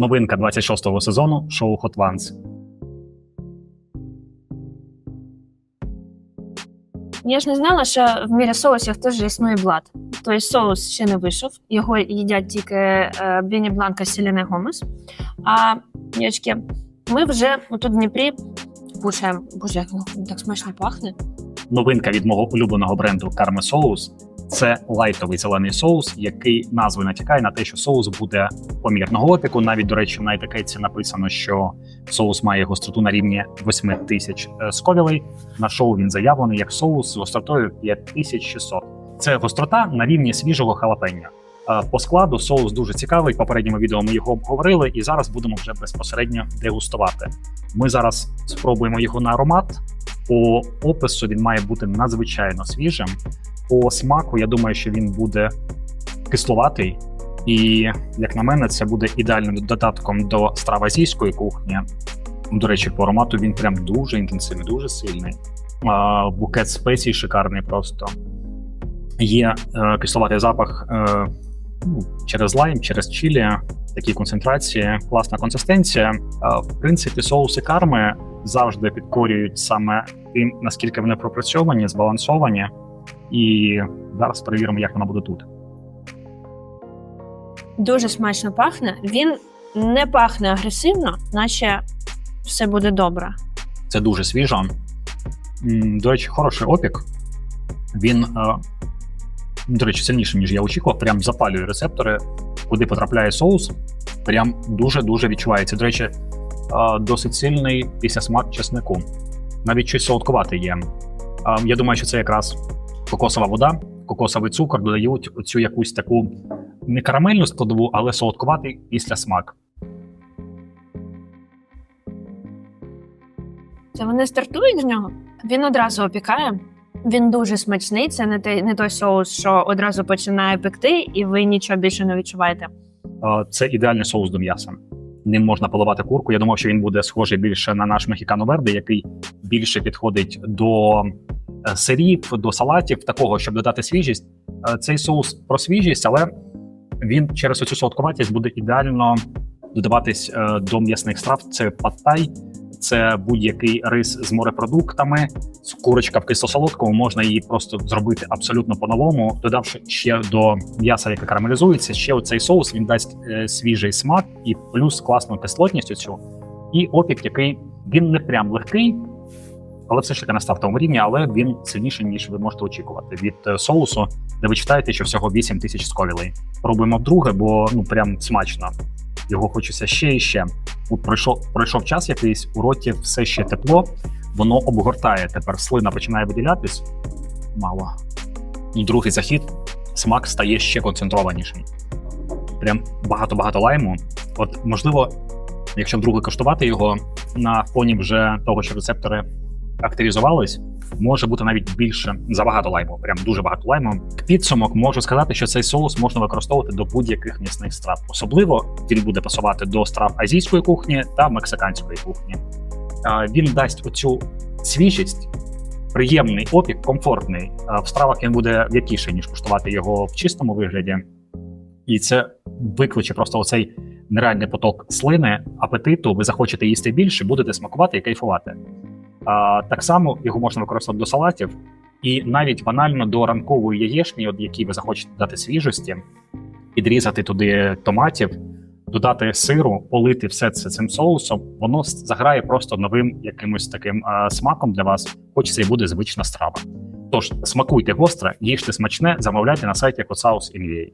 Новинка 26-го сезону шоу Hot Ones. Я ж не знала, що в мірі соусів теж існує блат. Тобто соус ще не вийшов, його їдять тільки е, Бені Бланка Селіне Гомес. А дівчатки, ми вже тут в Дніпрі кушаємо. Боже, як так смачно пахне. Новинка від мого улюбленого бренду Karma Соус. Це лайтовий зелений соус, який назвою натякає на те, що соус буде помірного опіку. Навіть, до речі, на етикетці написано, що соус має гостроту на рівні 8 тисяч е, сковілей. На шоу він заявлений як соус з гостротою 5600. Це гострота на рівні свіжого халапення. Е, По складу соус дуже цікавий. В попередньому відео ми його обговорили, і зараз будемо вже безпосередньо дегустувати. Ми зараз спробуємо його на аромат. По опису він має бути надзвичайно свіжим. По смаку, я думаю, що він буде кисловатий, і як на мене, це буде ідеальним додатком до страв азійської кухні. До речі, по аромату він прям дуже інтенсивний, дуже сильний. А, букет спецій шикарний просто. Є е, кисловатий запах е, ну, через лайм, через чилі, такі концентрації, класна консистенція. А, в принципі, соуси карми завжди підкорюють саме тим, наскільки вони пропрацьовані, збалансовані. І зараз перевіримо, як воно буде тут. Дуже смачно пахне. Він не пахне агресивно, наче все буде добре. Це дуже свіжо. М, До речі, хороший опік. Він, е, до речі, сильніший, ніж я очікував. Прям запалює рецептори, куди потрапляє соус. Прям дуже-дуже відчувається. До речі, е, досить сильний після смак чеснику. Навіть щось солодкувате є. Е, Я думаю, що це якраз кокосова вода, кокосовий цукор додають оцю якусь таку не карамельну складову, але солодкуватий після смак. Це вони стартують з нього. Він одразу опікає. Він дуже смачний. Це не той, не той соус, що одразу починає пекти, і ви нічого більше не відчуваєте. Це ідеальний соус до м'яса. Ним можна поливати курку. Я думав, що він буде схожий більше на наш мехікано верде, який більше підходить до сирів, до салатів, такого, щоб додати свіжість. Е, Цей соус про свіжість, але він через оцю солодкуватість буде ідеально додаватись е, до м'ясних страв. Це паттай, це будь-який рис з морепродуктами, курочка в кисло-солодкому, можна її просто зробити абсолютно по-новому, додавши ще до м'яса, яке карамелізується, ще оцей соус він дасть е, свіжий смак і плюс класну кислотність оцю. І опік, який він не прям легкий, але все ж таки на стартовому рівні, але він сильніший, ніж ви можете очікувати від е, соусу, де ви читаєте, що всього 8 тисяч сковілей. Пробуємо вдруге, бо ну прям смачно. Його хочеться ще і ще. От пройшов пройшов час якийсь, у роті все ще тепло, воно обгортає. Тепер слина починає виділятись. Мало. І другий захід, смак стає ще концентрованіший. Прям багато-багато лайму. От, можливо, якщо вдруге коштувати його на фоні вже того, що рецептори активізувались, може бути навіть більше забагато лайму, прям дуже багато лайму. Підсумок можу сказати, що цей соус можна використовувати до будь-яких м'ясних страв. Особливо він буде пасувати до страв азійської кухні та мексиканської кухні. Він дасть оцю свіжість, приємний опік, комфортний. В стравах він буде м'якіший, ніж куштувати його в чистому вигляді. І це викличе просто оцей нереальний поток слини, апетиту. Ви захочете їсти більше, будете смакувати і кайфувати. Так само його можна використовувати до салатів, і навіть банально до ранкової яєшні, от які ви захочете дати свіжості, підрізати туди томатів, додати сиру, полити все це цим соусом. Воно заграє просто новим якимось таким смаком для вас, хоч це і буде звична страва. Тож смакуйте гостре, їжте смачне, замовляйте на сайті UA.